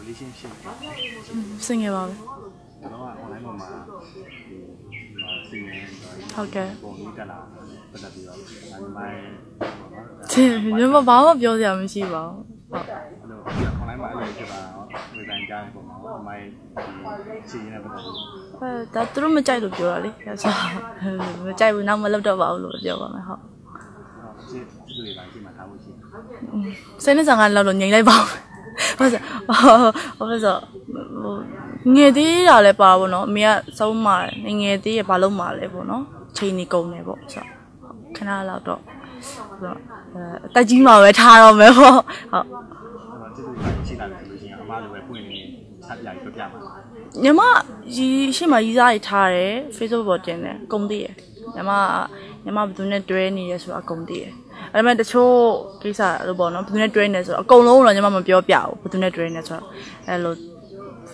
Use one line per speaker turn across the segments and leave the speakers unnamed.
relationship
စင်ငယ်ပါပဲ
ကျွန်တော်က online ပေါ်မှာဒီစီမံ
ဟုတ်ကဲ့
ပုံကြီးတက်လာပတ်သက်ပြီးတော့ဒီမိုင်း
ချင်းညီမဘာမှပြောစရာမရှိပါဘူးဟုတ်
အဲ့လို online မှာအဲ့လိုဖြစ်တာတော့ဝေတိုင်းကြားတဲ့ပုံမှာဒီမိုင်းဒီစီရင်တဲ့ပတ်သက်ပြီး
အဲဒါသူတို့မကြိုက်လို့ပြောတာလေရစားမကြိုက်ဘူးနောက်မလုပ်တော့ပါဘူးလို့ပြောပါမယ်ဟုတ်
တော့အစ်ဒီလိုပါရှိမှထားဖို့ရှိတယ်
စိတ်နဲ့ဆန်ကလောက်လို့ငြိမ်လိုက်ပါဦး ဟုတ်စဟုတ်ဟုတ်ဆိုဟိုငယ်သေးတာလည်းပါဘောနော်အမေကဆုံးမာတယ်ငယ်သေးရဘာလို့မာလဲပေါ့နော်ချိန်နေကုန်တယ်ပေါ့ဆိုခဏလောက်တော့ဆိုတော့အဲအတက်ကြီးမှာပဲထားတော့မယ်ပေါ့ဟုတ်
အဲ့တော့ဒီလိုပါရှိလာတယ်ဆိုလို့ရှိရင်အမလိုပဲပွင့်နေဆက်ပြပြီးပြပြမှာ
ညီမရီရှေ့မှာရီးစားတွေထားတယ် Facebook ပေါ်တင်တယ်အကုန်သိရယ်ညီမညီမဘယ်သူနဲ့တွဲနေရဲဆိုတော့အကုန်သိရယ် အဲ့ဒါမဲ့တချို့ကိစ္စလို့ပေါ့နော်ဘယ်သူနဲ့တွဲနေဆိုတော့အကုန်လုံးတော့ညီမမပြောပြဘူးဘယ်သူနဲ့တွဲနေဆိုတော့အဲ့လို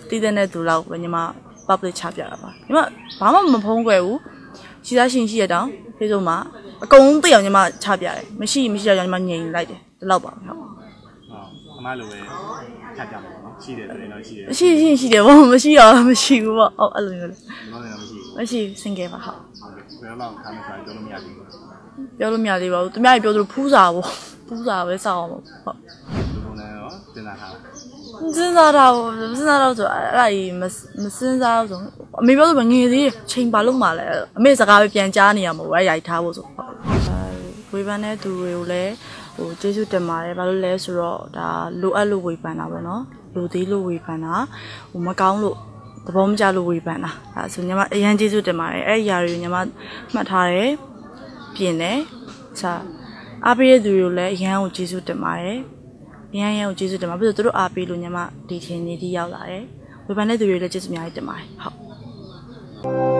တည်တဲ့သူလောက်ပဲညီမ public ချပြတာပါညီမဘာမှမဖုံးကွယ်ဘူးရှိသားရှင်ရှိရတောင် Facebook မှာအကုန်သိအောင်ညီမချပြတယ်မရှိမရှိတော့ညီမငြိမ်လိုက်တယ်ဒီလောက်ပါပဲဟုတ်
ဟုတ်အမလိုပဲထပ်ပြမှာပေါ့နော်ရှိတယ်ဆိုရင်တော့ရှိတယ်
ရှိရှိရှိတယ်ဘောမရှိတော့မရှိဘူးပေါ့ဟုတ်အဲ့လိုမျိုးလေ
ကျွန်တော်လည်းမရှိဘူး
မရှိ single ပါဟုတ်
ဟုတ်ကဲ့ဘယ်တော့မှခါမစားကြလို့မရဘူးဘူး
ပြောလို့မရသေးပါဘူးသူများကြီးပြောသလိုဖူးစာပေါ့ဖူးစာပဲစောက်အောင်ပေါ့ဟုတ်
လူပုံနဲ့ရောစဉ်းစားထားတာ
စဉ်းစားတာပေါ့စဉ်းစားတော့ဆိုအဲ့ဒါကြီးမမစဉ်းစားဘူးဆိုအမေပြောလို့ပဲငယ်သေးတယ်ချိန်ပါလို့မှလည်းအမေစကားပဲပြန်ကြားနေရမှာပေါ့အဲ့ရိုက်ထားဖို့ဆိုဟုတ်ဝေဖန်တဲ့သူတွေကိုလည်းဟိုကျေးဇူးတင်ပါတယ်ဘာလို့လဲဆိုတော့ဒါလိုအပ်လို့ဝေဖန်တာပေါ့နော်လိုသေးလို့ဝေဖန်တာဟိုမကောင်းလို့ သဘောမကျလို့ဝေဖန်တာဒါဆိုညီမအရန်ကျေးဇူးတင်ပါတယ်အဲ့ဒီຢာတွေကိုညီမမှတ်ထားတယ်ပြင်တယ်စာအားပေးတဲ့သူတွေကိုလည်းအရန်ကိုကျေးဇူးတင်ပါတယ်အရန်ရန်ကိုကျေးဇူးတင်ပါဘာလို့လဲသူတို့အားပေးလို့ညီမဒီထင်နေဒီရောက်လာတယ်ဝေဖန်တဲ့သူတွေလည်းကျေးဇူးအများကြီးတင်ပါတယ်ဟုတ်